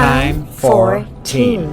Time for Teens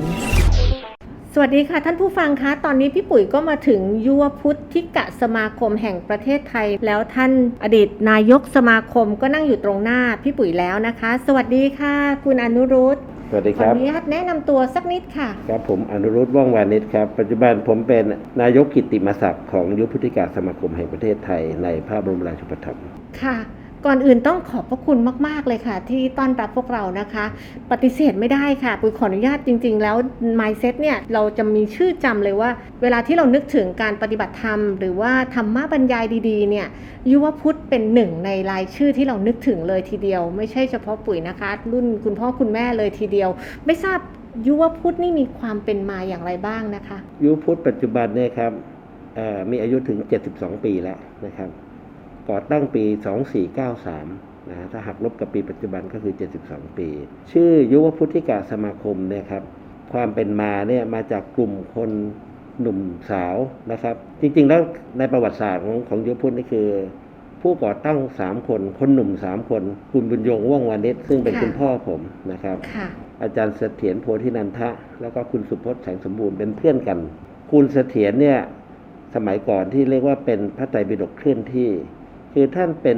สวัสดีค่ะท่านผู้ฟังคะ ตอนนี้พี่ปุ๋ยก็มาถึงยุวพุทธิกะสมาคมแห่งประเทศไทย แล้วท่านอดีตนายกสมาคมก็นั่งอยู่ตรงหน้าพี่ปุ๋ยแล้วนะคะ สวัสดีค่ะ คุณอนุรุตสวัสดีขคอรับอนุญาตแนะนำตัวสักนิดค่ะ ครับผมอนุรุตว่องวานิชครับ ปัจจุบันผมเป็นนายกกิตติมศักดิ์ของยุวพุทธิกาสมาคมแห่งประเทศไทยในพระบรมราชูปถัมภ์ค่ะ ก่อนอื่นต้องขอบพระคุณมาก ๆ เลยค่ะ ที่ต้อนรับพวกเรานะคะ ปฏิเสธไม่ได้ค่ะปุ๋ยขออนุญาตจริง ๆ แล้ว mindset เนี่ยเราจะมีชื่อจำเลยว่า เวลาที่เรานึกถึงการปฏิบัติธรรม หรือว่าธรรมะบรรยายดีๆ เนี่ยยุวพุทธเป็นหนึ่งในรายชื่อที่เรานึกถึงเลยทีเดียว ไม่ใช่เฉพาะปุ๋ยนะคะ รุ่นคุณพ่อคุณแม่เลยทีเดียว ไม่ทราบยุวพุทธนี่มีความเป็นมาอย่างไรบ้างนะคะ ยุวพุทธปัจจุบันเนี่ยครับมีอายุถึง 72 ปีแล้วนะครับ ก่อตั้งปี 2493นะฮะถ้าหักลบกับปีปัจจุบันก็คือ 72 ปี ชื่อยุวพุทธิกาสมาคมเนี่ยครับความเป็นมาเนี่ยมาจากกลุ่มคนหนุ่มสาวนะครับ จริง ๆ แล้วในประวัติศาสตร์ของของยุวพุทธนี่คือ ผู้ก่อตั้ง3คน คนหนุ่ม3คน คุณบุญยงว่องวานิชซึ่งเป็นค่ะคุณพ่อผมนะครับค่ะอาจารย์เสถียรโพธินันทะ แล้วก็คุณสุพจน์แสงสมบูรณ์เป็นเพื่อนกัน คุณเสถียรเนี่ยสมัยก่อนที่เรียกว่าเป็นพระไตรปิฎกเคลื่อนที่ คือท่านเป็น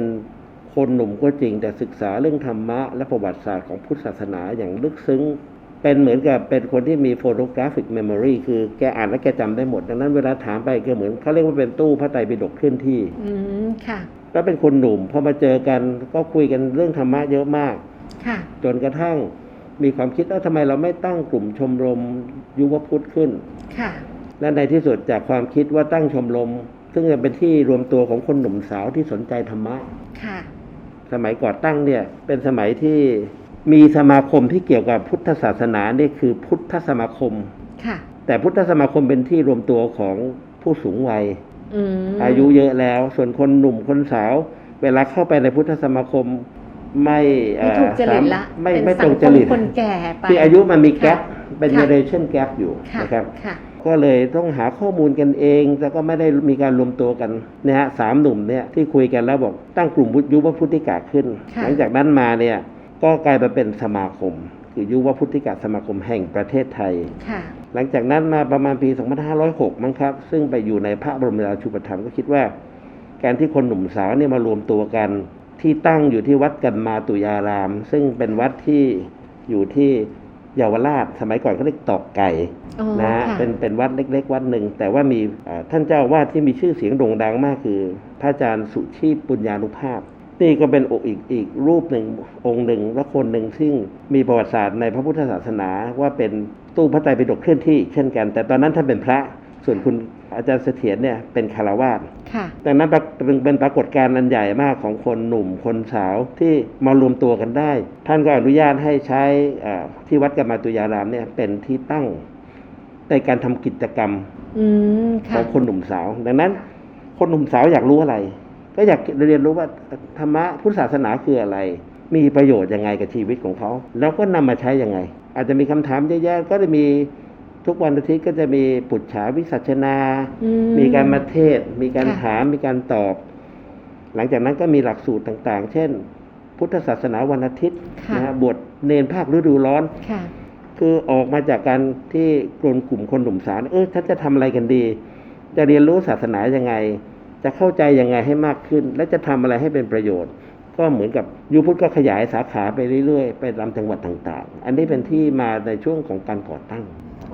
คนหนุ่มก็จริง แต่ศึกษาเรื่องธรรมะ และประวัติศาสตร์ของพุทธศาสนาอย่างลึกซึ้ง เป็นเหมือนกับเป็นคนที่มีโฟโตกราฟิกเมมโมรีคือแกอ่านแล้วแกจำได้หมด ดังนั้นเวลาถามไปก็เหมือนเขาเรียกว่าเป็นตู้พระไตรปิฎกเคลื่อนที่ อืมค่ะแล้วเป็นคนหนุ่มพอมาเจอกันก็คุยกันเรื่องธรรมะเยอะมาก ค่ะ จนกระทั่งมีความคิดว่าทำไมเราไม่ตั้งกลุ่มชมรมยุวพุทธขึ้น ค่ะ และในที่สุดจากความคิดว่าตั้งชมรม ซึ่งจะเป็นที่รวมตัวของคนหนุ่มสาวที่สนใจธรรมะค่ะ สมัยก่อตั้งเนี่ย เป็นสมัยที่มีสมาคมที่เกี่ยวกับพุทธศาสนานี่คือพุทธสมาคมค่ะ แต่พุทธสมาคมเป็นที่รวมตัวของผู้สูงวัยอืมอายุเยอะแล้ว ส่วนคนหนุ่มคนสาว เวลาเข้าไปในพุทธสมาคมไม่เอ่ไม่อถูกจริตละสามไม่เป็นไม่ตสัรงงคจมริตคนแก่ไปคืออายุมันมีแกลค่ะเป็นค่ะ generation gap อยู่ค่ะนะครับค่ะ ก็เลยต้องหาข้อมูลกันเอง แล้วก็ไม่ได้มีการรวมตัวกันนะฮะสามหนุ่มเนี่ยที่คุยกันแล้วบอกตั้งกลุ่มยุวพุทธิกาขึ้นค่ะหลังจากนั้นมาเนี่ยก็กลายมาเป็นสมาคม คือยุวพุทธิกาสมาคมแห่งประเทศไทยค่ะหลังจากนั้นมาประมาณปี 2506 มั้งครับ ซึ่งไปอยู่ในพระบรมราชูปถัมภ์ก็คิดว่า การที่คนหนุ่มสาวเนี่ยมารวมตัวกัน ที่ตั้งอยู่ที่วัดกันมาตุยาราม ซึ่งเป็นวัดที่อยู่ที่ เยาวราชสมัยก่อนเขาเรียกตอกไก่อ๋อนะฮะค่ะเป็นเป็นวัดเล็ก ๆ วัดหนึ่ง แต่ว่ามีอ่าท่านเจ้าอาวาดที่มีชื่อเสียงโด่งดังมากคือ พระอาจารย์สุชีพปุญญานุภาพ นี่ก็เป็นอีกอีกรูปหนึ่งองค์หนึ่งและคนหนึ่งซึ่งมีประวัติศาสตร์ในพระพุทธศาสนาว่าเป็นตู้พระไตรปิฎกเคลื่อนที่เช่นกัน แต่ตอนนั้นท่านเป็นพระ ส่วนคุณอาจารย์เสถียรเนี่ยเป็นคารวาสค่ะดังนั้นปรากเป็นเป็นปรากฏการณ์อันใหญ่มากของคนหนุ่มคนสาวที่มารวมตัวกันได้ ท่านก็อนุญาตให้ใช้อ่าที่วัดกรรมาตุยารามเนี่ยเป็นที่ตั้งในการทำกิจกรรมอืมขค่ะองคนหนุ่มสาว ดังนั้น คนหนุ่มสาวอยากรู้อะไร ก็อยากเรียนรู้ว่าธรรมะพุทธศาสนาคืออะไร มีประโยชน์ยังไงกับชีวิตของเขา แล้วก็นำมาใช้ยังไง อาจจะมีคำถามเยอะแยะก็จะมี ทุกวันอาทิตย์ก็จะมีปุจฉาวิสัชนาอืมีการมาเทศน์มีการค่ะถาม มีการตอบ หลังจากนั้นก็มีหลักสูตรต่างๆ เช่น พุทธศาสนาวันอาทิตย์ค่ะนะฮะบวชเนนภาคฤดูร้อนค่ะคือออกมาจากการที่กลุ่มกลุ่มคนหนุ่มสาวเออท่านจะทำอะไรกันดี จะเรียนรู้ศาสนายังไง จะเข้าใจยังไงให้มากขึ้น และจะทำอะไรให้เป็นประโยชน์ ก็เหมือนกับยูพุทธก็ขยายสาขาไปเรื่อยๆ ไปตามจังหวัดต่าง ๆ อันนี้เป็นที่มาในช่วงของการก่อตั้ง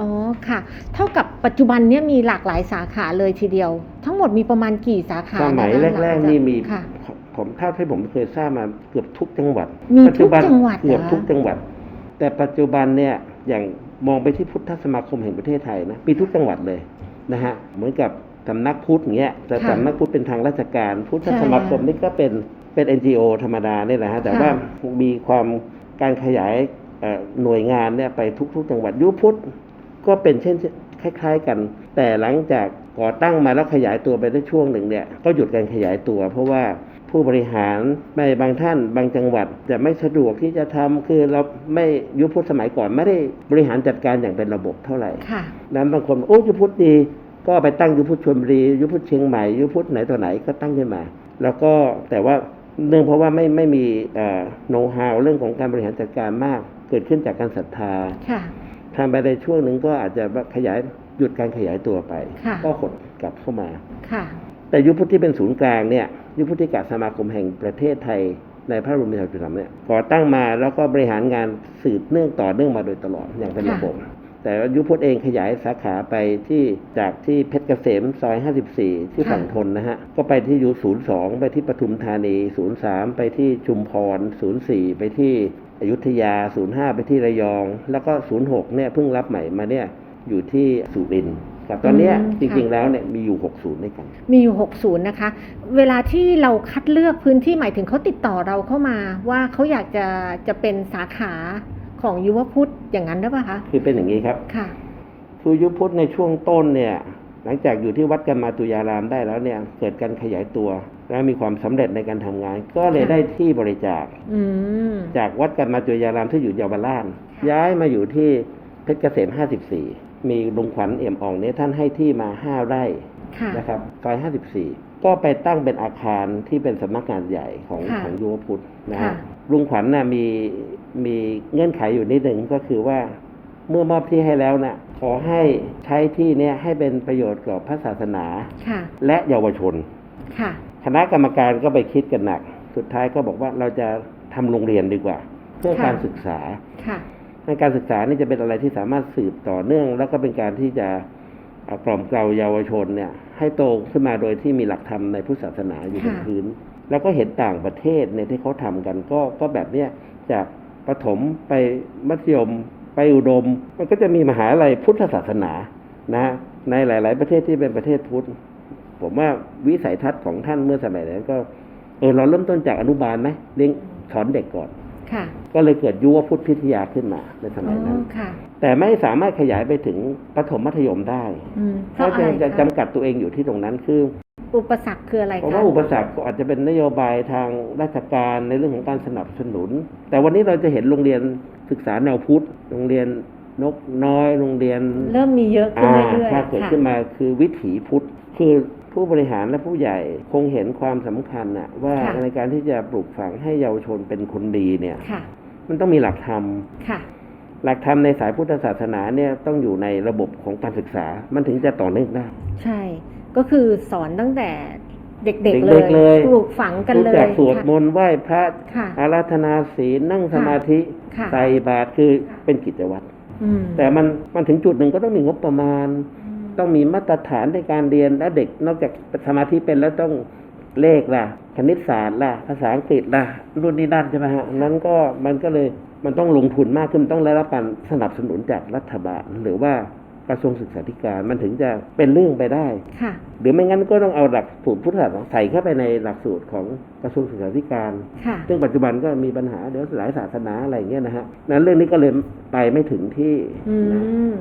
อ๋อค่ะ เท่ากับปัจจุบันเนี้ยมีหลากหลายสาขาเลยทีเดียว ทั้งหมดมีประมาณกี่สาขาสมัยะคะแรกหลังๆจานี่มีค่ะ ผมเท่าที่ผมเคยทราบมาเกือบทุกจังหวัดมีปัจจุบันทุกจังหวัดเหรอเกือบทุกจังหวัด แต่ปัจจุบันเนี่ยอย่างมองไปที่พุทธสมาคมแห่งประเทศไทยนะมีทุกจังหวัดเลยนะฮะเหมือนกับสำนักพุทธอย่างเงี้ยแต่ค่ะสำนักพุทธเป็นทางราชการ พุทธใช่สมาคมนี่ก็เป็นเป็น NGO ธรรมดาเนี่ยแหละฮะแต่ค่ะว่ามีความการขยายเอ่อหน่วยงานเนี่ยไปทุกๆ จังหวัดยุคพุทธ ก็เป็นเช่นคล้าย ๆกัน แต่หลังจากก่อตั้งมาแล้วขยายตัวไปได้ช่วงหนึ่งเนี่ยก็หยุดการขยายตัว เพราะว่าผู้บริหารในบางท่านบางจังหวัดจะไม่สะดวกที่จะทำคือเราไม่ยุคพุทธสมัยก่อนไม่ได้บริหารจัดการอย่างเป็นระบบเท่าไหร่ค่ะนั้นบางคนโอ้ยุคพุทธดีก็ไปตั้งยุคพุทธชลบุรียุคพุทธเชียงใหม่ยุคพุทธไหนต่อไหนก็ตั้งขึ้นมา แล้วก็แต่ว่าเนื่องเพราะว่าไม่ไม่มีโน้ตฮาวเรื่องของการบริหารจัดการมาก เกิดขึ้นจากการศรัทธาค่ะ ทำไปในช่วงหนึ่งก็อาจจะขยายหยุดการขยายตัวไปค่ะก็หดกลับเข้ามาค่ะแต่ยุคพุทธที่เป็นศูนย์กลางเนี่ยยุคพุทธิกาสมาคมแห่งประเทศไทยในพระบรมราชูปถัมภ์เนี่ยก่อตั้งมาแล้วก็บริหารงานสืบเนื่องต่อเนื่องมาโดยตลอดอย่างเป็นค่ะระบบ แต่ว่ายุคพุทธเองขยายสาขาไปที่จากที่เพชรเกษมซอย 54 ที่ฝั่งทนนะฮะ ก็ไปที่ยู02 ไปที่ปทุมธานี 03 ไปที่ชุมพร 04 ไปที่อยุธยา 05 ไปที่ระยอง แล้วก็ 06 เนี่ยเพิ่งรับใหม่มาเนี่ยอยู่ที่สุรินทร์ครับตอนเนี้ยอืมจริงค่ะๆแล้วเนี่ยมีอยู่ 60ด้วยกัน มีอยู่ 60 นะคะ เวลาที่เราคัดเลือกพื้นที่หมายถึงเขาติดต่อเราเข้ามา ว่าเขาอยากจะจะเป็นสาขา ของยุวพุทธอย่างนั้นหรือเปล่าคะคือเป็นอย่างนี้ครับค่ะคือยุคพุทธในช่วงต้นเนี่ย หลังจากอยู่ที่วัดกรรมาตุยารามได้แล้วเนี่ยเกิดการขยายตัว และมีความสำเร็จในการทำงาน ก็เลยค่ะได้ที่บริจาคอืมจากวัดกรรมาตุยารามที่อยู่เยาวราชย้ายมาอยู่ที่เพชรเกษม54 มีลุงขวัญเอี่ยมอ่องเนี่ยท่านให้ที่มา 5 ไร่ค่ะนะครับซอย54 ก็ไปตั้งเป็นอาคารที่เป็นสำนักงานใหญ่ของค่ะของยุวพุทธนะค่ะฮะลุงขวัญน่ะมี มีเงื่อนไขอยู่นิดหนึ่งก็คือว่าเมื่อมอบที่ให้แล้วน่ะขอให้ใช้ที่เนี่ยให้เป็นประโยชน์กับพระศาสนาค่ะและเยาวชนค่ะคณะกรรมการก็ไปคิดกันหนัก สุดท้ายก็บอกว่าเราจะทำโรงเรียนดีกว่า เพื่อค่ะการศึกษาค่ะในการศึกษานี่จะเป็นอะไรที่สามารถสืบต่อเนื่อง แล้วก็เป็นการที่จะเอ่อกล่อมเกลาเยาวชนเนี่ย ให้โตขึ้นมาโดยที่มีหลักธรรมในพุทธศาสนาอยู่บนค่ะพื้น แล้วก็เห็นต่างประเทศเนี่ยที่เขาทำกันก็ก็แบบเนี้ยจาก ประถมไปมัธยม ไปอุดม มันก็จะมีมหาลัยพุทธศาสนานะในหลาย ๆ ประเทศที่เป็นประเทศพุทธ ผมว่าวิสัยทัศน์ของท่านเมื่อสมัยนั้นก็เออเราเริ่มต้นจากอนุบาลไหมเลี้ยงสอนเด็กก่อนค่ะก็เลยเกิดยุวพุทธพิทยาขึ้นมาในสอ๋มัยนั้อนค่ะแต่ไม่สามารถขยายไปถึงประถมมัธยมได้อืมเพเพราะราะอะไรจะคะจำกัดตัวเองอยู่ที่ตรงนั้นคือ อุปสรรคคืออะไรเพราะคะว่าอุปสรรคก็อาจจะเป็นนโยบายทางราชการในเรื่องของการสนับสนุน แต่วันนี้เราจะเห็นโรงเรียนศึกษาแนวพุทธโรงเรียนนกน้อยโรงเรียน เริ่มมีเยอะขึ้นอ่าเรื่อยๆถ้าเกิดค่ะขึ้นมาคือวิถีพุทธคือผู้บริหารและผู้ใหญ่คงเห็นความสำคัญน่ะว่าค่ะในการที่จะปลูกฝังให้เยาวชนเป็นคนดีเนี่ยค่ะมันต้องมีหลักธรรมค่ะหลักธรรมในสายพุทธศาสนาเนี่ยต้องอยู่ในระบบของการศึกษา มันถึงจะต่อเนื่องได้ ใช่ ก็คือสอนตั้งแต่เด็กๆเด็เลกยๆเลยปลูกฝังกันรู้เลยจักสวดค่ะมนต์ไหว้พระค่ะอาราธนาศีลนั่งสมาธิค่ะใส่บาตรคือเป็นกิจวัตรอืมแต่มันมันถึงจุดหนึ่งก็ต้องมีงบประมาณ ต้องมีมาตรฐานในการเรียนและเด็กนอกจากสมาธิเป็นแล้วต้องเลขล่ะ คณิตศาสตร์ล่ะ ภาษาอังกฤษล่ะ รุ่นนี้นั่นใช่ไหมฮะ นั้นก็มันก็เลยมันต้องลงทุนมากขึ้นต้องได้รับการสนับสนุนจากรัฐบาลหรือว่า กระทรวงศึกษาธิการมันถึงจะเป็นเรื่องไปได้ค่ะหรือไม่งั้นก็ต้องเอาหลักสูตรพุทธศาสนาใส่เข้าไปในหลักสูตรของกระทรวงศึกษาธิการค่ะซึ่งปัจจุบันก็มีปัญหาเดี๋ยวหลายศาสนาอะไรอย่างเงี้ยนะฮะนั้นเรื่องนี้ก็เลยไปไม่ถึงที่อืนะม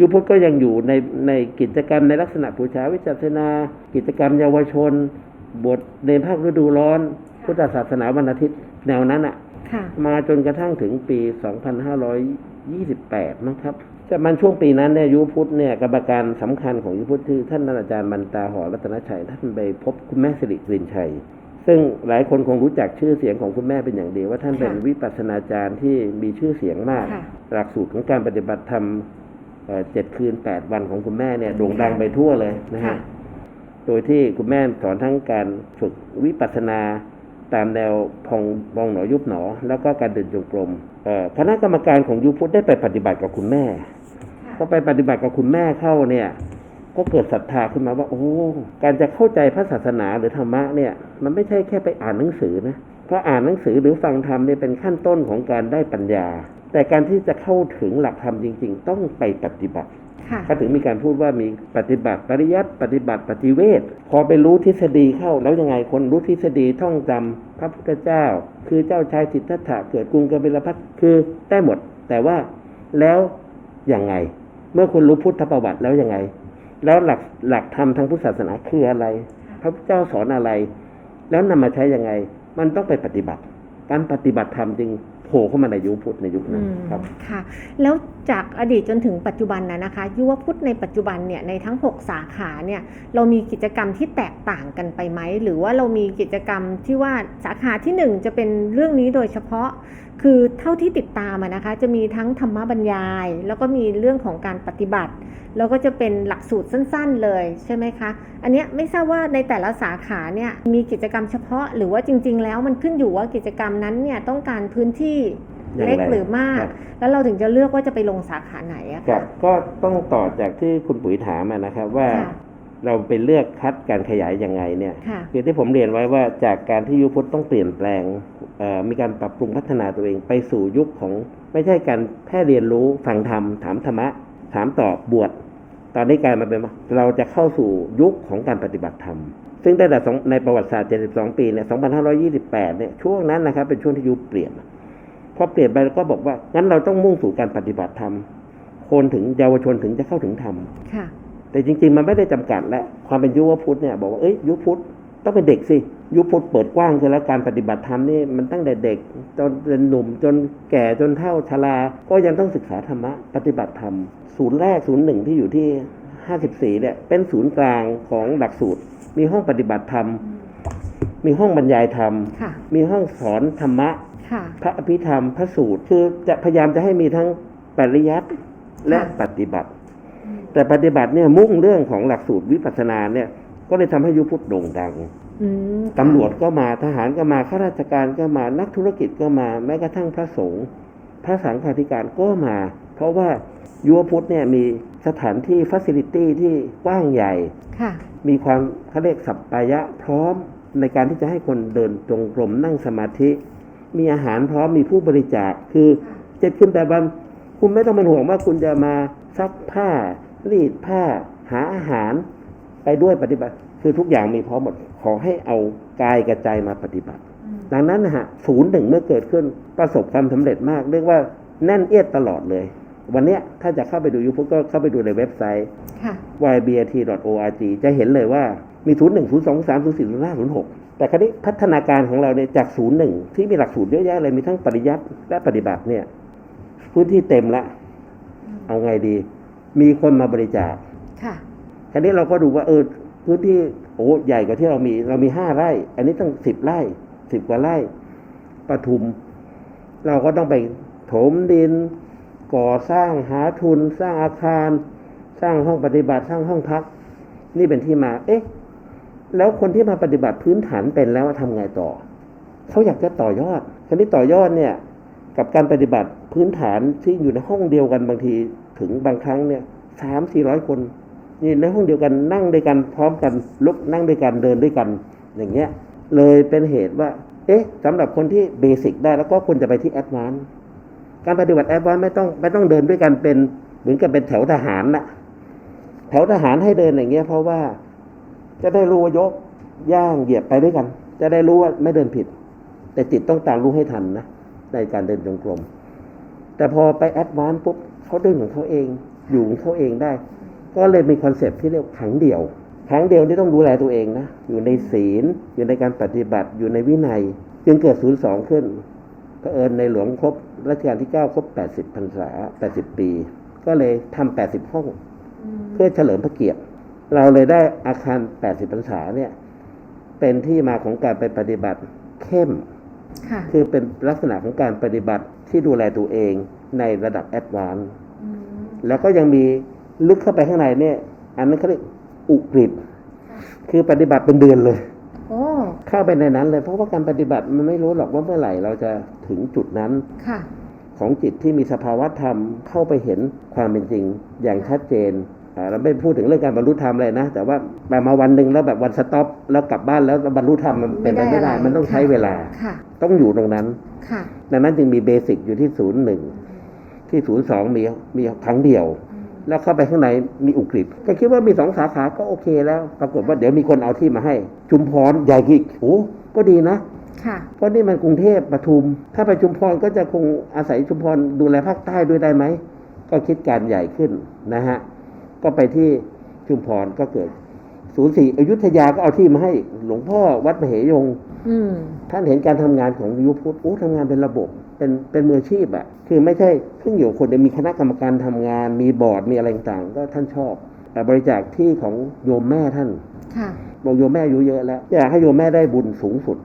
ยุคพุทธก็ยังอยู่ในในกิจกรรมในลักษณะบูชาวิจัสนากิจกรรมเยาวชน บทในภาคฤดูร้อน พุทธศาสนาวันอาทิตย์แนวนั้นอะค่ะ มาจนกระทั่งถึงปี 2528 นะครับ จะมันช่วงปีนั้นเนี่ยยุคพุทธเนี่ยกรรมการสำคัญของยุคพุทธคือท่านอาจารย์บรรตาหอรัตนชัยท่านไปพบคุณแม่สิริกลินชัย ซึ่งหลายคนคงรู้จักชื่อเสียงของคุณแม่เป็นอย่างดีว่าท่านเป็นค่ะวิปัสสนาจารย์ที่มีชื่อเสียงมากค่ะหลักสูตรของการปฏิบัติธรรมเอ่อเจ็ดคืนแปดวันของคุณแม่เนี่ยโด่งดังไปทั่วเลยนะค่ะฮะโดยที่คุณแม่สอนทั้งการฝึกวิปัสสนา ตามแนวพองบองหนอยุบหนอ แล้วก็การเดินจงกรมเอ่อคณะกรรมการของยุคพุทธได้ไปปฏิบัติกับคุณแม่ ก็ไปปฏิบัติกับคุณแม่เข้าเนี่ย ก็เกิดศรัทธาขึ้นมาว่า โอ้ การจะเข้าใจพระศาสนาหรือธรรมะเนี่ย มันไม่ใช่แค่ไปอ่านหนังสือนะเพราะอ่านหนังสือหรือฟังธรรมเนี่ยเป็นขั้นต้นของการได้ปัญญา แต่การที่จะเข้าถึงหลักธรรมจริง ๆ ต้องไปปฏิบัติค่ะ ก็ถึงมีการพูดว่ามีปฏิบัติปริยัติปฏิบัติปฏิเวทพอไปรู้ทฤษฎีเข้าแล้วยังไงคนรู้ทฤษฎีท่องจำพระพุทธเจ้า คือเจ้าชายสิทธัตถะเกิดกรุงกบิลพัทคือได้หมด แต่ว่าแล้วยังไง เมื่อคุณรู้พุทธประวัติแล้วยังไง แล้วหลักหลักธรรมทางพุทธศาสนาคืออะไร พระพุทธเจ้าสอนอะไร แล้วนำมาใช้ยังไง มันต้องไปปฏิบัติ การปฏิบัติธรรมจึง โผล่เข้ามาในยุคพุทธในยุคอืนั้นมครับค่ะ แล้วจากอดีตจนถึงปัจจุบันนะนะคะ ยุวพุทธในปัจจุบันเนี่ยในทั้ง 6 สาขาเนี่ยเรามีกิจกรรมที่แตกต่างกันไปไหม หรือว่าเรามีกิจกรรมที่ว่าสาขาที่ 1 จะเป็นเรื่องนี้โดยเฉพาะ คือเท่าที่ติดตามอะนะคะ จะมีทั้งธรรมบรรยาย แล้วก็มีเรื่องของการปฏิบัติ แล้วก็จะเป็นหลักสูตรสั้น ๆ เลยใช่ไหมคะ อันเนี้ยไม่ทราบว่าในแต่ละสาขาเนี่ยมีกิจกรรมเฉพาะ หรือว่าจริง ๆ แล้วมันขึ้นอยู่ว่ากิจกรรมนั้นเนี่ยต้องการพื้นที่อย่างไรเล็กหรือมากครับแล้วเราถึงจะเลือกว่าจะไปลงสาขาไหนอะครับก็ต้องต่อจากที่คุณปุ๋ยถามอะนะครับว่าค่ะเราไปเลือกคัดการขยายยังไงเนี่ยค่ะคือที่ผมเรียนไว้ว่าจากการที่ยุคพุทธต้องเปลี่ยนแปลงเอ่อ มีการปรับปรุงพัฒนาตัวเองไปสู่ยุคของไม่ใช่การแค่เรียนรู้ฟังธรรมถามธรรมะถามตอบบวชตอนนี้กลายมาเป็นว่าเราจะเข้าสู่ยุคของการปฏิบัติธรรม ซึ่งตั้งแต่สองในประวัติศาสตร์ 72 ปีเนี่ย2528 เนี่ยช่วงนั้นนะครับเป็นช่วงที่ยุคเปลี่ยนพอเปลี่ยนไปแล้วก็บอกว่างั้นเราต้องมุ่งสู่การปฏิบัติธรรมคนถึงเยาวชนถึงจะเข้าถึงธรรมค่ะแต่จริง ๆ มันไม่ได้จำกัดและความเป็นยุวพุทธเนี่ยบอกว่าเอ้ยยุวพุทธต้องเป็นเด็กสิ ยุพุทธเปิดกว้างคือแล้วการปฏิบัติธรรมนี่มันตั้งแต่เด็กจนเป็นหนุ่มจนแก่จนเฒ่าชราก็ยังต้องศึกษาธรรมะปฏิบัติธรรม ศูนย์แรกศูนย์หนึ่งที่อยู่ที่ 54 เนี่ย เป็นศูนย์กลางของหลักสูตร มีห้องปฏิบัติธรรม มีห้องบรรยายธรรม มีห้องสอนธรรมะะพระอภิธรรมพระสูตรคือจะพยายามจะให้มีทั้งปริยัติและปฏิบัติ แต่ปฏิบัติเนี่ยมุ่งเรื่องของหลักสูตรวิปัสสนาเนี่ยก็เลยทำให้ยุพุทธโด่งดัง ตำรวจก็มาทหารก็มาข้าราชการก็มานักธุรกิจก็มา แม้กระทั่งพระสงฆ์พระสังฆาธิการก็มา เพราะว่ายุวพุทธเนี่ยมีสถานที่ฟัซิลิตี้ที่กว้างใหญ่ค่ะมีความเขาเรียกสัปปายะพร้อมในการที่จะให้คนเดินจงกรมนั่งสมาธิ มีอาหารพร้อมมีผู้บริจาคคือเจ็ดขึ้นแต่วันคุณไม่ต้องเป็นห่วงว่าคุณจะมาซักผ้า รีดผ้าหาอาหาร ไปด้วยปฏิบัติ คือทุกอย่างมีพร้อมหมด ขอให้เอากายกระใจมาปฏิบัติ ดังนั้นนะฮะศูนย์หนึ่งเมื่อเกิดขึ้นประสบความสำเร็จมาก เรียกว่าแน่นเอียดตลอดเลย วันเนี้ยถ้าจะเข้าไปดูยูทูบก็เข้าไปดูในเว็บไซต์ค่ะ ybat.org จะเห็นเลยว่ามี0 1 0 2 3 0 4 0 5 0 6แต่คราวนี้พัฒนาการของเราเนี่ยจาก0 1ที่มีหลักสูตรเยอะแยะเลยมีทั้งปริยัติและปฏิบัติเนี่ยพื้นที่เต็มละ เอาไงดี มีคนมาบริจาคค่ะคราวนี้เราก็ดูว่าเออ พื้นที่โอ้ใหญ่กว่าที่เรามี เรามีห้าไร่ อันนี้ตั้งสิบไร่สิบกว่าไร่ปทุม เราก็ต้องไปถมดิน ก่อสร้างหาทุน สร้างอาคาร สร้างห้องปฏิบัติสร้างห้องพัก นี่เป็นที่มา เอ๊ะ แล้วคนที่มาปฏิบัติพื้นฐานเป็นแล้วทำไงต่อ เขาอยากจะต่อยอดคราวนี้ต่อยอดเนี่ย กับการปฏิบัติพื้นฐานที่อยู่ในห้องเดียวกันบางทีถึงบางครั้งเนี่ยสามสี่ร้อยคน นี่ในห้องเดียวกันนั่งด้วยกันพร้อมกันลุกนั่งด้วยกันเดินด้วยกัน อย่างเงี้ยเลยเป็นเหตุว่า เอ๊ะสำหรับคนที่เบสิกได้แล้วก็ควรจะไปที่แอดวานซ์การปฏิบัติแอดวานซ์ไม่ต้องไม่ต้องเดินด้วยกันเป็นเหมือนกับเป็นแถวทหารน่ะแถวทหารให้เดินอย่างเงี้ยเพราะว่าจะได้รู้ว่ายกย่างเหยียบไปด้วยกัน จะได้รู้ว่าไม่เดินผิด แต่จิตต้องตามรู้ให้ทันนะในการเดินจงกรมแต่พอไปแอดวานซ์ปุ๊บเขาเดินของเขาเอง อยู่ของเขาเองได้ ก็เลยมีคอนเซปต์ที่เรียกขังเดี่ยวขังเดี่ยวที่ต้องดูแลตัวเองนะอยู่ในศีล อยู่ในการปฏิบัติอยู่ในวินัย จึงเกิดศูนย์สองขึ้นเผอิญในหลวงครบรัชกาลที่ 9 ครบ 80พรรษา 80 ปี ก็เลยทำ80 ห้อง เพื่อเฉลิมพระเกียรติ เราเลยได้อาคาร 80พรรษาเนี่ย เป็นที่มาของการไปปฏิบัติเข้มค่ะคือเป็นลักษณะของการปฏิบัติที่ดูแลตัวเองในระดับแอดวานซ์แล้วก็ยังมี ลึกเข้าไปข้างในเนี่ย อันนั้นเขาเรียกอุกฤษคือปฏิบัติเป็นเดือนเลยโอ้เข้าไปในนั้นเลยเพราะว่าการปฏิบัติมันไม่รู้หรอกว่าเมื่อไหร่เราจะถึงจุดนั้นค่ะ ของจิตที่มีสภาวะธรรมเข้าไปเห็นความเป็นจริงอย่างชัดเจนอ่าเราไม่พูดถึงเรื่องการบรรลุธรรมเลยนะ แต่ว่าแบบมาวันหนึ่งแล้วแบบวันสต็อปแล้วกลับบ้านแล้วบรรลุธรรมมันเป็นไปไม่ได้อะไรมันต้องใช้เวลาค่ะต้องอยู่ตรงนั้นค่ะดังนั้นจึงมีเบสิกอยู่ที่ศูนย์หนึ่งที่ศูนย์สองมีมีครั้งเดียว แล้วเข้าไปข้างในมีอุกฤษก็คิดว่ามีสองสาขาก็โอเคแล้ว ปรากฏว่าเดี๋ยวมีคนเอาที่มาให้ ชุมพรใหญ่อีกโอ้ก็ดีนะค่ะเพราะนี่มันกรุงเทพปทุม ถ้าไปชุมพรก็จะคงอาศัยชุมพรดูแลภาคใต้ด้วยได้ไหม ก็คิดการใหญ่ขึ้นนะฮะ ก็ไปที่ชุมพรก็เกิดศูนย์สี่อยุธยาก็เอาที่มาให้ หลวงพ่อวัดมเหยงอืมท่านเห็นการทำงานของยุพุทธโอ้ทำงานเป็นระบบ เป็นเป็นมืออาชีพอะคือไม่ใช่เพิ่งอยู่คนเดียวมีคณะกรรมการทำงาน มีบอร์ดมีอะไรต่างๆก็ท่านชอบแต่บริจาคที่ของโยมแม่ท่านค่ะบอกโยมแม่อายุเยอะแล้วอยากให้โยมแม่ได้บุญสูงสุด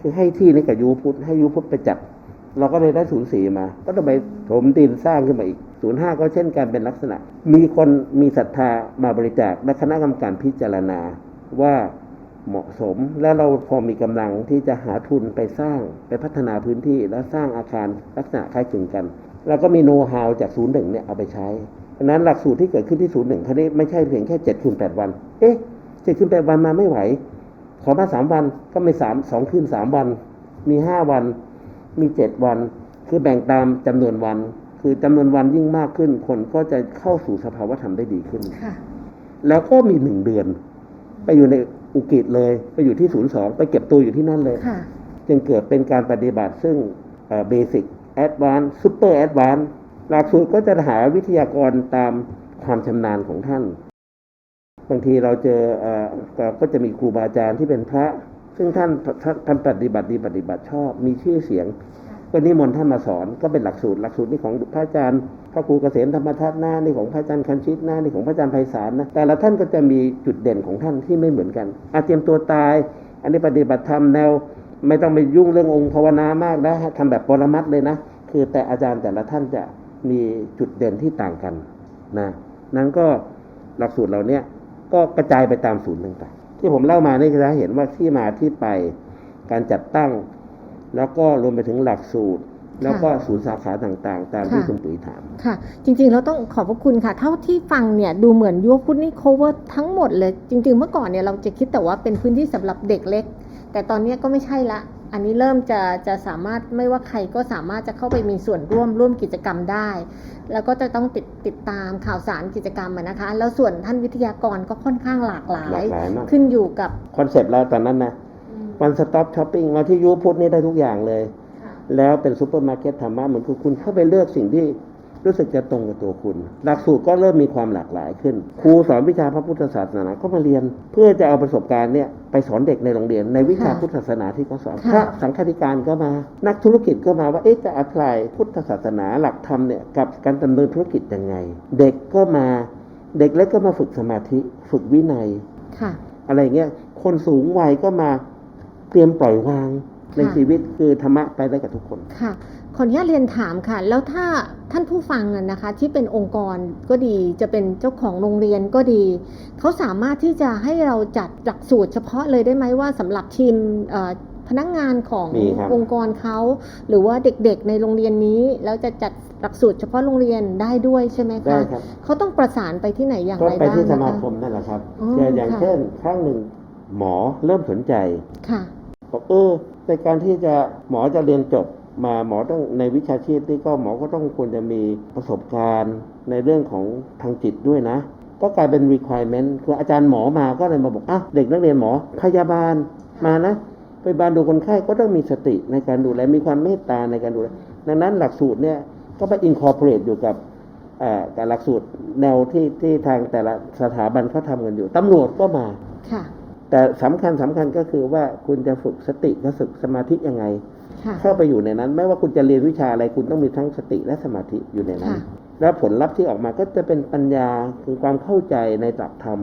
คือให้ที่นี้กับยูพุทธให้ยูพุทธไปจัดเราก็เลยได้ศูนย์สี่มา ก็ต้องไปถมดินสร้างขึ้นมาอีกศูนย์ห้าก็เช่นกันเป็นลักษณะ มีคนมีศรัทธามาบริจาคและคณะกรรมการพิจารณาว่า เหมาะสม แล้วเราพอมีกำลังที่จะหาทุนไปสร้างไปพัฒนาพื้นที่แล้วสร้างอาคารลักษณะคล้ายคลึงกันเราก็มีโน้ตฮาวจากศูนย์หนึ่งเนี่ยเอาไปใช้ดังนั้นหลักสูตรที่เกิดขึ้นที่ศูนย์หนึ่งคราวนี้ไม่ใช่เพียงแค่เจ็ดคืนแปดวัน เอ๊ะเจ็ดคืนแปดวันมาไม่ไหว ขอมาสามวันก็ไม่สามสองคืนสามวัน มีห้าวัน มีเจ็ดวัน คือแบ่งตามจำนวนวัน คือจำนวนวันยิ่งมากขึ้น คนก็จะเข้าสู่สภาวะธรรมได้ดีขึ้นค่ะแล้วก็มีหนึ่งเดือน ไปอยู่ใน อุกิจเลย ไปอยู่ที่ศูนย์สองไปเก็บตัวอยู่ที่นั่นเลยค่ะจึงเกิดเป็นการปฏิบัติซึ่งเบสิกแอดวานซ์ซูเปอร์แอดวานซ์หลักสูตรก็จะหาวิทยากรตามความชำนาญของท่าน บางทีเราเจอเอ่อก็ก็จะมีครูบาอาจารย์ที่เป็นพระ ซึ่งท่านท่านท่านปฏิบัติดีปฏิบัติชอบ มีชื่อเสียง ก็นิมนต์ท่านมาสอนก็เป็นหลักสูตรหลักสูตรนี่ของพระอาจารย์พระครูเกษมธรรมทัศน์หน้านี่ของพระอาจารย์คันชิตหน้านี่ของพระอาจารย์ไพศาลนะแต่ละท่านก็จะมีจุดเด่นของท่านที่ไม่เหมือนกันอาเตรียมตัวตาย อันนี้ปฏิบัติธรรมแนว ไม่ต้องไปยุ่งเรื่ององค์ภาวนามากนะฮะทำแบบปรมัตถ์เลยนะ คือแต่อาจารย์แต่ละท่านจะมีจุดเด่นที่ต่างกันนะนั้นก็หลักสูตรเราเนี้ยก็กระจายไปตามศูนย์ต่างๆที่ผมเล่ามานี่จะเห็นว่าที่มาที่ไปการจัดตั้ง แล้วก็รวมไปถึงหลักสูตร แล้วก็ศูนย์สาขาต่างๆ ตามที่ค่ะคุณปุ๋ยถาม ค่ะ จริงๆเราต้องขอบพระคุณค่ะ เท่าที่ฟังเนี่ยดูเหมือนยุวพุทธนี่ cover ทั้งหมดเลย จริง ๆ เมื่อก่อนเนี่ยเราจะคิดแต่ว่าเป็นพื้นที่สำหรับเด็กเล็ก แต่ตอนเนี้ยก็ไม่ใช่ละอันนี้เริ่มจะจะสามารถไม่ว่าใครก็สามารถจะเข้าไปมีส่วนร่วมร่วมกิจกรรมได้ แล้วก็จะต้องติดติดตามข่าวสารกิจกรรมอะนะคะ แล้วส่วนท่านวิทยากรก็ค่อนข้างหลากหลาหลายกหลายมากขึ้นอยู่กับคอนเซปต์เราตอนนั้นนะ วันสต็อปช้อปปิ้งมาที่ยูพุทธนี่ได้ทุกอย่างเลย แล้วเป็นซูเปอร์มาร์เก็ตธรรมะเหมือนคือคุณเข้าไปเลือกสิ่งที่รู้สึกจะตรงกับตัวคุณ หลักสูตรก็เริ่มมีความหลากหลายขึ้น ครูสอนวิชาพระพุทธศาสนาก็มาเรียน เพื่อจะเอาประสบการณ์เนี่ยไปสอนเด็กในโรงเรียน ในวิชาค่ะพุทธศาสนาที่เขาสอนค่ะพระสังฆาธิการก็มา นักธุรกิจก็มาว่าเอ๊ะจะอัพพลายพุทธศาสนาหลักธรรมเนี่ยกับการดำเนินธุรกิจยังไง เด็กก็มา เด็กเล็กก็มาฝึกสมาธิ ฝึกวินัยค่ะอะไรเงี้ยคนสูงวัยก็มา เตรียมปล่อยวางในค่ะชีวิตคือธรรมะไปได้กับทุกคนค่ะขออนุญาตเรียนถามค่ะ แล้วถ้าท่านผู้ฟังอะนะคะ ที่เป็นองค์กรก็ดีจะเป็นเจ้าของโรงเรียนก็ดี เขาสามารถที่จะให้เราจัดหลักสูตรเฉพาะเลยได้ไหมว่าสำหรับทีมเอ่อพนักงานของมีครับองค์กรเขาหรือว่าเด็กๆในโรงเรียนนี้แล้วจะจัดหลักสูตรเฉพาะโรงเรียนได้ด้วยใช่ไหมได้คะครับเขาต้องประสานไปที่ไหนอย่างก็ไรไปบ้างที่สนะมาคะคมนั่นแหละครับอ๋อแต่อย่างค่ะเช่นครั้งหนึ่งหมอเริ่มสนใจค่ะ บอกเออในการที่จะหมอจะเรียนจบมาหมอต้องในวิชาชีพที่ก็หมอก็ต้องควรจะมีประสบการณ์ในเรื่องของทางจิตด้วยนะ ก็กลายเป็น requirement คืออาจารย์หมอมาก็เลยมาบอกอะเด็กนักเรียนหมอพยาบาลมานะไปบาลดูคนไข้ก็ต้องมีสติในการดูแลมีความเมตตาในการดูแลดังนั้นหลักสูตรเนี่ยก็ไป incorporate อยู่กับอ่าการหลักสูตรแนวที่ที่ทางแต่ละสถาบันเขาทำกันอยู่ตำรวจก็มาค่ะ แต่สำคัญสำคัญก็คือว่าคุณจะฝึกสติและฝึกสมาธิยังไงค่ะเข้าไปอยู่ในนั้น ไม่ว่าคุณจะเรียนวิชาอะไรคุณต้องมีทั้งสติและสมาธิอยู่ในนั้นค่ะแล้วผลลัพธ์ที่ออกมาก็จะเป็นปัญญาคือความเข้าใจในหลักธรรม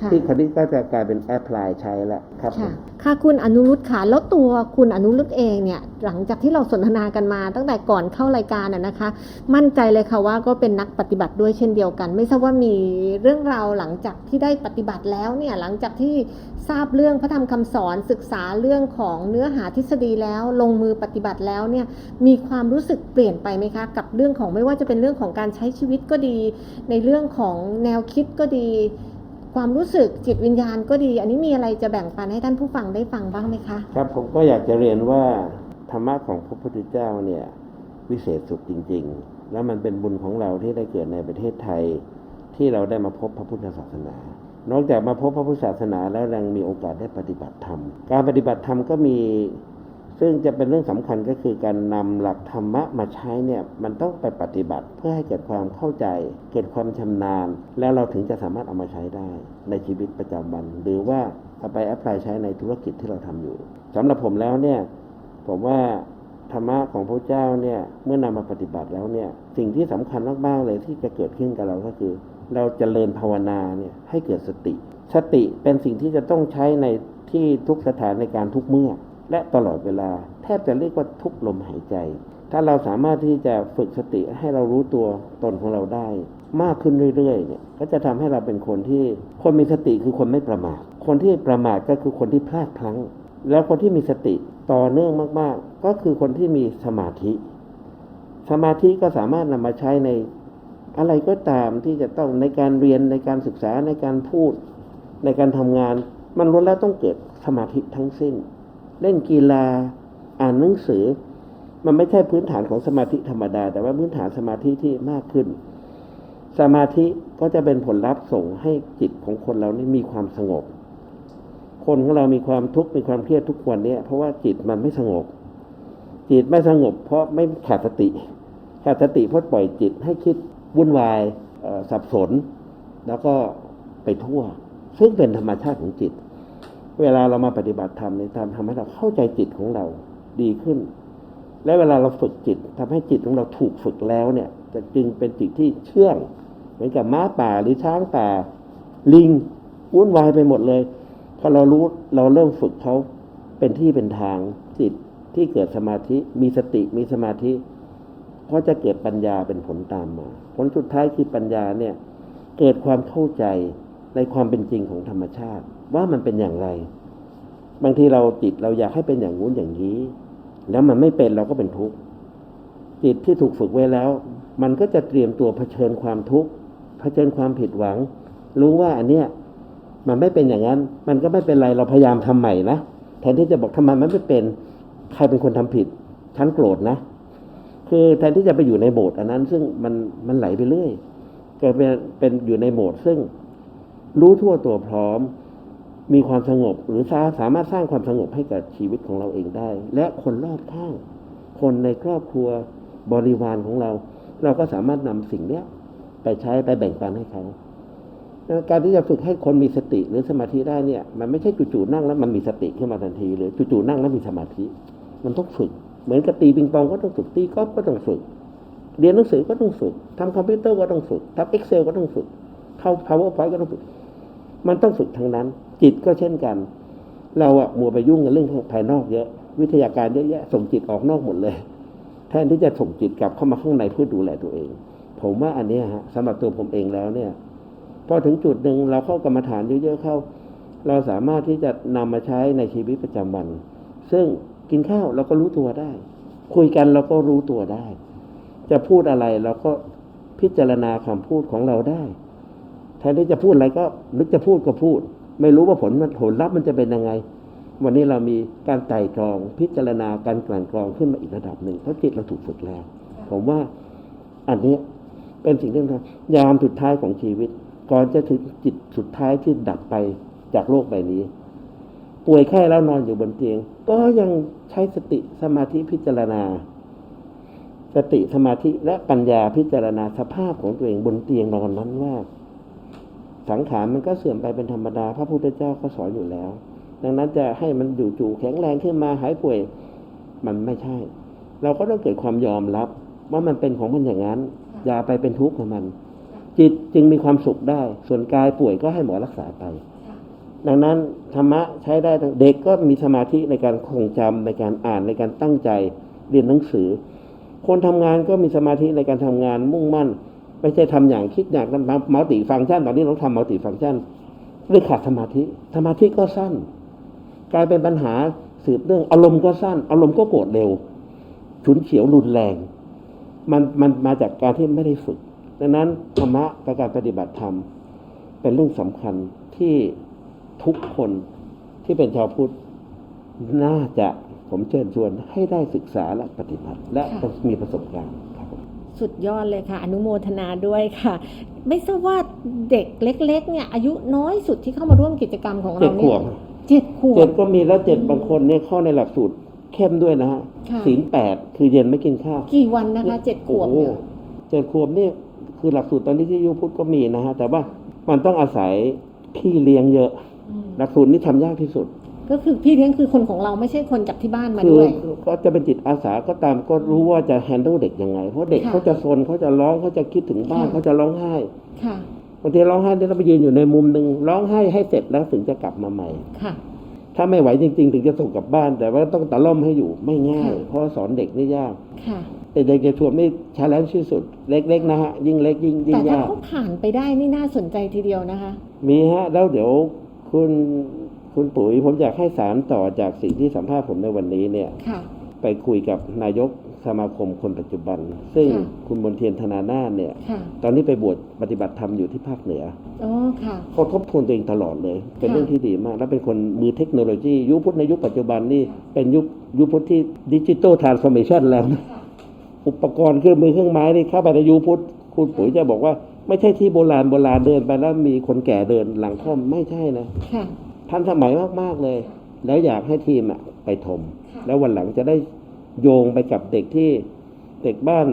ค่ะที่คณิตก็จะกลายเป็นแอพพลายใช้แล้วครับผค่ะมค่ะคุณอนุรุตค่ะแล้วตัวคุณอนุรุตเองเนี่ยหลังจากที่เราสนทนากันมาตั้งแต่ก่อนเข้ารายการน่ะนะคะ มั่นใจเลยค่ะว่าก็เป็นนักปฏิบัติด้วยเช่นเดียวกัน ไม่ทราบว่ามีเรื่องราวหลังจากที่ได้ปฏิบัติแล้วเนี่ยหลังจากที่ทราบเรื่องพระธรรมคำสอนศึกษาเรื่องของเนื้อหาทฤษฎีแล้วลงมือปฏิบัติแล้วเนี่ยมีความรู้สึกเปลี่ยนไปไหมคะ กับเรื่องของไม่ว่าจะเป็นเรื่องของการใช้ชีวิตก็ดี ในเรื่องของแนวคิดก็ดี ความรู้สึกจิตวิญญาณก็ดี อันนี้มีอะไรจะแบ่งปันให้ท่านผู้ฟังได้ฟังบ้างไหมคะครับผมก็อยากจะเรียนว่าธรรมะของพระพุทธเจ้าเนี่ยวิเศษสุดจริง ๆ แล้วมันเป็นบุญของเราที่ได้เกิดในประเทศไทย ที่เราได้มาพบพระพุทธศาสนา นอกจากมาพบพระพุทธศาสนาแล้วยังมีโอกาสได้ปฏิบัติธรรม การปฏิบัติธรรมก็มี ซึ่งจะเป็นเรื่องสำคัญก็คือการนำหลักธรรมะมาใช้เนี่ยมันต้องไปปฏิบัติเพื่อให้เกิดความเข้าใจ เกิดความชำนาญ แล้วเราถึงจะสามารถเอามาใช้ได้ในชีวิตประจำวัน หรือว่าเอาไปแอพพลายใช้ในธุรกิจที่เราทำอยู่สำหรับผมแล้วเนี่ยผมว่าธรรมะของพระเจ้าเนี่ยเมื่อนำมาปฏิบัติแล้วเนี่ยสิ่งที่สำคัญมากๆเลยที่จะเกิดขึ้นกับเราก็คือ เราจเจริญภาวนาเนี่ยให้เกิดสติ สติเป็นสิ่งที่จะต้องใช้ในที่ทุกสถานในการทุกเมื่อ และตลอดเวลา แทบจะเรียกว่าทุกลมหายใจ ถ้าเราสามารถที่จะฝึกสติให้เรารู้ตัวตนของเราได้ มากขึ้นเรื่อยๆเนี่ยก็จะทำให้เราเป็นคนที่คนมีสติคือคนไม่ประมาทคนที่ประมาทก็คือคนที่พลาดพลั้ง แล้วคนที่มีสติต่อเนื่องมากๆ ก็คือคนที่มีสมาธิ สมาธิก็สามารถนำมาใช้ในอะไรก็ตามที่จะต้องในการเรียนในการศึกษาในการพูด ในการทำงาน มันล้วนแล้วต้องเกิดสมาธิทั้งสิ้น เล่นกีฬาอ่านหนังสือ มันไม่ใช่พื้นฐานของสมาธิธรรมดา แต่ว่าพื้นฐานสมาธิที่มากขึ้น สมาธิก็จะเป็นผลลัพธ์ส่งให้จิตของคนเรานี่มีความสงบ คนของเรามีความทุกข์มีความเครียดทุกวันเนี้เพราะว่าจิตมันไม่สงบ จิตไม่สงบ เพราะไม่ขาดสติขาดสติเพราะปล่อยจิตให้คิดวุ่นวายสับสน แล้วก็ไปทั่ว ซึ่งเป็นธรรมชาติของจิต เวลาเรามาปฏิบัติธรรมในยทำทำให้เราเข้าใจจิตของเราดีขึ้น และเวลาเราฝึกจิตทำให้จิตของเราถูกฝึกแล้วเนี่ยจะจึงเป็นจิตที่เชื่อง เหมือนกับม้าป่าหรือช้างป่า ลิงวุ่นวายไปหมดเลยพอเรารู้เราเริ่มฝึกเขาเป็นที่เป็นทางจิตที่เกิดสมาธิมีสติมีสมาธิก็จะเกิดปัญญาเป็นผลตามมา ผลสุดท้ายคือปัญญาเนี่ยเกิดความเข้าใจ ในความเป็นจริงของธรรมชาติ ว่ามันเป็นอย่างไร บางทีเราจิตเราอยากให้เป็นอย่างงู้นอย่างนี้ แล้วมันไม่เป็นเราก็เป็นทุกข์จิตที่ถูกฝึกไว้แล้ว มันก็จะเตรียมตัวเผชิญความทุกข์เผชิญความผิดหวัง รู้ว่าอันเนี้ยมันไม่เป็นอย่างนั้น มันก็ไม่เป็นไรเราพยายามทำใหม่นะแทนที่จะบอกทำไมมันไม่เป็นใครเป็นคนทำผิดฉันโกรธนะ คือแทนที่จะไปอยู่ในโหมดอันนั้น ซึ่งมันมันไหลไปเรื่อยเกิดเป็นเป็นอยู่ในโหมดซึ่ง รู้ทั่วตัวพร้อม มีความสงบ หรือสาสามารถสร้างความสงบให้กับชีวิตของเราเองได้ และคนรอบข้าง คนในครอบครัวบริวารของเรา เราก็สามารถนำสิ่งเนี้ยไปใช้ไปแบ่งปันให้เขาการที่จะฝึกให้คนมีสติหรือสมาธิได้เนี่ย มันไม่ใช่จู่ๆนั่งแล้วมันมีสติขึ้นมาทันที หรือจู่ๆนั่งแล้วมีสมาธิ มันต้องฝึก เหมือนกับตีปิงปองก็ต้องฝึกตีกอล์ฟก็ต้องฝึก เรียนหนังสือก็ต้องฝึกทำคอมพิวเตอร์ก็ต้องฝึกทำเอ็กเซลก็ต้องฝึกเข้า powerpoint ก็ต้องฝึก มันต้องฝึกทั้งนั้น จิตก็เช่นกัน เราอะมัวไปยุ่งกับเรื่องภายนอกเยอะ วิทยาการเยอะแยะส่งจิตออกนอกหมดเลย แทนที่จะส่งจิตกลับเข้ามาข้างในเพื่อดูแลตัวเอง ผมว่าอันนี้ฮะสำหรับตัวผมเองแล้วเนี่ย พอถึงจุดหนึ่งเราเข้ากรรมฐานเยอะๆเข้า เราสามารถที่จะนำมาใช้ในชีวิตประจำวัน ซึ่งกินข้าวเราก็รู้ตัวได้ คุยกันเราก็รู้ตัวได้ จะพูดอะไรเราก็พิจารณาคำพูดของเราได้ แทนที่จะพูดอะไรก็นึกจะพูดก็พูด ไม่รู้ว่าผลมันผลลัพธ์มันจะเป็นยังไง วันนี้เรามีการไต่ตรองพิจารณาการกลั่นกรองขึ้นมาอีกระดับหนึ่งเพราะจิตเราถูกฝึกแล้ว ผมว่าอันนี้เป็นสิ่งที่สำคัญยามสุดท้ายของชีวิต ก่อนจะถึงจิตสุดท้ายที่ดับไปจากโลกใบนี้ ป่วยแค่แล้วนอนอยู่บนเตียง ก็ยังใช้สติสมาธิพิจารณา สติสมาธิและปัญญาพิจารณาสภาพของตัวเองบนเตียงนอนนั้นว่า สังขารมันก็เสื่อมไปเป็นธรรมดา พระพุทธเจ้าก็สอนอยู่แล้ว ดังนั้นจะให้มันอยู่จู่แข็งแรงขึ้นมาหายป่วย มันไม่ใช่ เราก็ต้องเกิดความยอมรับ ว่ามันเป็นของมันอย่างนั้น อย่าไปเป็นทุกข์กับมัน จิตจึงมีความสุขได้ ส่วนกายป่วยก็ให้หมอรักษาไป ดังนั้นธรรมะใช้ได้ทั้งเด็กก็มีสมาธิในการคงจำในการอ่านในการตั้งใจเรียนหนังสือ คนทำงานก็มีสมาธิในการทำงานมุ่งมั่น ไม่ใช่ทำอย่างคิดอย่างทำมัลติฟังก์ชันตอนนี้เราทำมัลติฟังก์ชันเลยขาดสมาธิสมาธิก็สั้น กลายเป็นปัญหาสืบเรื่องอารมณ์ก็สั้น อารมณ์ก็โกรธเร็ว ฉุนเฉียวรุนแรง มันมันมาจากการที่ไม่ได้ฝึก ดังนั้นธรรมะกับการปฏิบัติธรรม เป็นเรื่องสำคัญที่ทุกคนที่เป็นชาวพุทธน่าจะผมเชิญชวนให้ได้ศึกษาและปฏิบัติและค่ะต้องมีประสบการณ์ครับผม สุดยอดเลยค่ะ อนุโมทนาด้วยค่ะ ไม่ทราบว่าเด็กเล็ก ๆ เนี่ย อายุน้อยสุดที่เข้ามาร่วมกิจกรรมของเจ็เราดขเนี่วยบเจ็ดขวเจ็บดก็มีแล้วเจ็ดบางคนเนี่ยเข้าในหลักสูตรเข้มด้วยนะฮะค่ะ ศีลแปดคือเย็นไม่กินข้าวกี่วันนะคะเจ็ดขวบเนี่ย โอ้โหเจ็ดขวบนี่คือหลักสูตรตอนนี้ที่ยุพุทธก็มีนะฮะแต่ว่ามันต้องอาศัยพี่เลี้ยงเยอะ หลักสูตรนี้ทำยากที่สุด ก็คือพี่เลี้ยงคือคนของเราไม่ใช่คนจากที่บ้านมาคืด้วยก็จะเป็นจิตอาสาก็ตามก็รู้ว่าจะแฮนด์ลเด็กยังไง เพราะเด็กค่ะเขาจะซนเขาจะร้องเขาจะคิดถึงบ้านค่ะ เขาจะร้องไห้ค่ะ บางทีร้องไห้เนี่ยเราไปยืนอยู่ในมุมหนึ่งร้องไห้ให้เสร็จแล้วถึงจะกลับมาใหม่ ค่ะ ถ้าไม่ไหวจริง ๆ ถึงจะส่งกลับบ้าน แต่ว่าต้องตะล่อมให้อยู่ไม่ง่าย ค่ะ เพราะว่าสอนเด็กนี่ยากค่ะ แต่เด็กจะชวนนี่ชาเลนจ์ที่สุด เล็กๆนะฮะยิ่งเล็กยิ่งยิ่แต่งถ้ายาก เขาผ่านไปได้นี่น่าสนใจทีเดียวนะคะ มีฮะ แล้วเดี๋ยวคุณ คุณปุ๋ยผมอยากให้สารต่อจากสิ่งที่สัมภาษณ์ผมในวันนี้เนี่ยค่ะไปคุยกับนายกสมาคมคนปัจจุบัน ซึ่งค่ะคุณบนเทียนธนานาถเนี่ยค่ะตอนนี้ไปบวชปฏิบัติธรรมอยู่ที่ภาคเหนืออ๋อค่ะเขาทบทวนตัวเองตลอดเลย เป็นค่ะเรื่องที่ดีมาก และเป็นคนมือเทคโนโลยี ยุคพุทธในยุคปัจจุบันนี่เป็นยุคยุคพุทธที่ดิจิ t a ลทรานส์ฟอร์เมชันแล้วนะอุปกรณ์เครื่องมือเครื่องไม้นี่เข้าไปในยุคพุทธคุณปุ๋ยจะบอกว่า ไม่ใช่ที่โบราณโบราณเดินไปแล้วมีคนแก่เดินหลังค่อมไม่ใช่นะค่ะ ทันสมัยมากๆเลย แล้วอยากให้ทีมอะไปทมค่ะแล้ววันหลังจะได้โยงไปกับเด็กที่เด็กบ้าน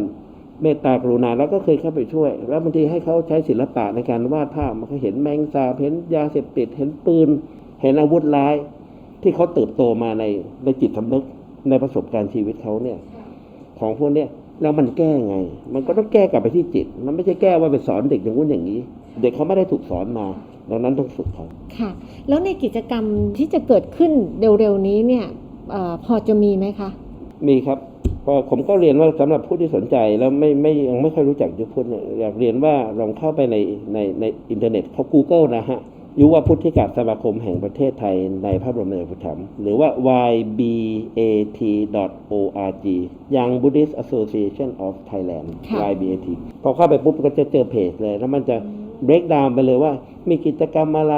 เมตตากรุณาแล้วก็เคยเข้าไปช่วย แล้วบางทีให้เขาใช้ศิลปะในการวาดภาพมันก็เห็นแมงสาบเห็นยาเสพติดเห็นปืน เห็นอาวุธร้าย ที่เขาเติบโตมาในในจิตสำนึกในประสบการณ์ชีวิตเขาเนี่ย ของพวกเนี้ย แล้วมันแก้ไง มันก็ต้องแก้กลับไปที่จิต มันไม่ใช่แก้ว่าไปสอนเด็กอย่างนู้นอย่างนี้ เด็กเขาไม่ได้ถูกสอนมาดังนั้นต้องฝึกเขาค่ะ แล้วในกิจกรรมที่จะเกิดขึ้นเร็วๆนี้เนี่ยเออพอจะมีไหมคะ มีครับพอผมก็เรียนว่าสำหรับผู้ที่สนใจแล้วไม่ไม่ยังไม่ค่อยรู้จักยุคพุทธเนี่ยอยากเรียนว่าลองเข้าไปในในในอินเทอร์เน็ตเขา Google นะฮะ ยุวพุทธิกาสมาคมแห่งประเทศไทยในพระบรมราชูปถัมภ์หรือว่า ybat.org Young Buddhist Association of Thailand ค่ะ YBAT พอเข้าไปปุ๊บก็จะเจอเพจเลย แล้วมันจะ break down ไปเลยว่า มีกิจกรรมอะไร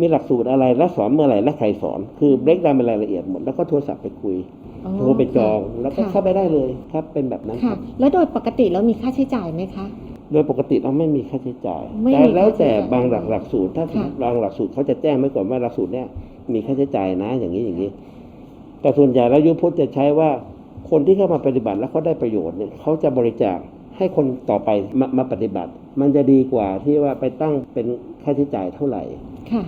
มีหลักสูตรอะไร และสอนเมื่อไหร่ และใครสอน คือ break down เป็นรายละเอียดหมด แล้วก็โทรศัพท์ไปคุยอ๋อโทรไปจอง แล้วก็ค่ะเข้าไปได้เลยครับ เป็นแบบนั้นคค่ะรับ แล้วโดยปกติแล้วมีค่าใช้จ่ายไหมคะ โดยปกติเราไม่มีค่าใช้จ่ายไม่แต่มีแล้วแต่ค่าใช้จ่ายบางหลักหลักสูตร ถ้าค่ะบางหลักสูตรเขาจะแจ้งไว้ก่อนว่าหลักสูตรเนี่ยมีค่าใช้จ่ายนะ อย่างนี้อย่างนี้ แต่ส่วนใหญ่แล้วยุคพุทธจะใช้ว่าคนที่เข้ามาปฏิบัติแล้วเขาได้ประโยชน์เนี่ยเขาจะบริจาคให้คนต่อไปมามาปฏิบัติ มันจะดีกว่าที่ว่าไปตั้งเป็นค่าใช้จ่ายเท่าไหร่ค่ะ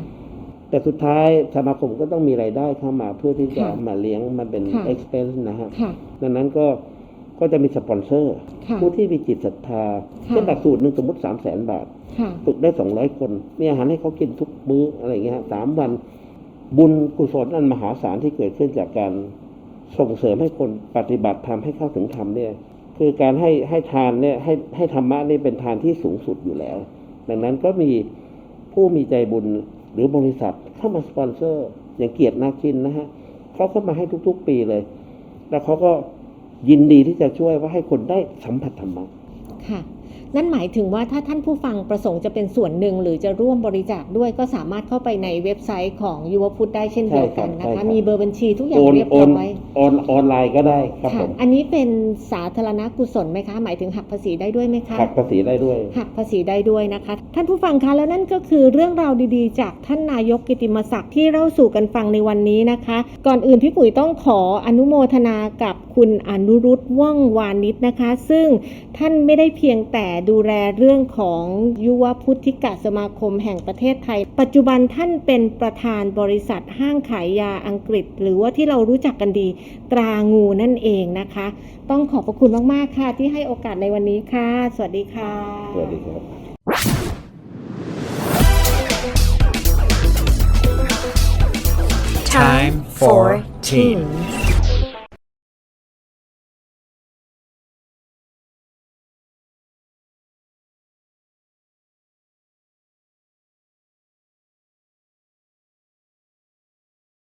แต่สุดท้ายสมาคมก็ต้องมีรายได้เข้ามาเพื่อที่จะค่ะมาเลี้ยงมันเป็นค่ะ expense นะฮะค่ะดังนั้นก็ ก็จะมีสปอนเซอร์ ค่ะผู้ที่มีจิตศรัทธาค่ะ เช่นหลักสูตรหนึ่งสมมติสามแสนบาท ค่ะ ฝึกได้สองร้อยคน มีอาหารให้เขากินทุกมื้ออะไรอย่างเงี้ยฮะสามวัน บุญกุศลอันมหาศาลที่เกิดขึ้นจากการส่งเสริมให้คนปฏิบัติธรรมให้เข้าถึงธรรมเนี่ย คือการให้ให้ทานเนี่ยให้ให้ธรรมะนี่เป็นทานที่สูงสุดอยู่แล้ว ดังนั้นก็มีผู้มีใจบุญหรือบริษัทเข้ามาสปอนเซอร์ อย่างเกียรตินาคินนะฮะเขาเข้ามาให้ทุกๆปีเลย แล้วเขาก็ ยินดีที่จะช่วยว่าให้คนได้สัมผัสธรรมะค่ะ นั่นหมายถึงว่าถ้าท่านผู้ฟังประสงค์จะเป็นส่วนหนึ่งหรือจะร่วมบริจาคด้วยก็สามารถเข้าไปในเว็บไซต์ของยุวพุทธได้เช่นเดียวกันนะใช่ครัคะบมีเบอร์บัญชีทุกอย่าโองนเรียบโอนร้อยออนออนไลน์ก็ได้ครับค่ะผมอันนี้เป็นสาธารณกุศลไหมคะ หมายถึงหักภาษีได้ด้วยไหมคะหักภาษีได้ด้วยหักภาษีได้ด้วยนะคะ ท่านผู้ฟังคะแล้วนั่นก็คือเรื่องราวดีๆ จากท่านนายกกิติมศักดิ์ที่เล่าสู่กันฟังในวันนี้นะคะ ก่อนอื่นพี่ปุ๋ยต้องขออนุโมทนากับคุณอนุรุตว่องวานิชนะคะ ซึ่งท่านไม่ได้เพียงแต่ดูแลเรื่องของยุวพุทธิกสมาคมแห่งประเทศไทย ปัจจุบันท่านเป็นประธานบริษัทห้างขายยาอังกฤษ หรือว่าที่เรารู้จักกันดีตรางูนั่นเองนะคะ ต้องขอบพระคุณมากๆค่ะ ที่ให้โอกาสในวันนี้ค่ะ สวัสดีค่ะ สวัสดีครับ Time for teens.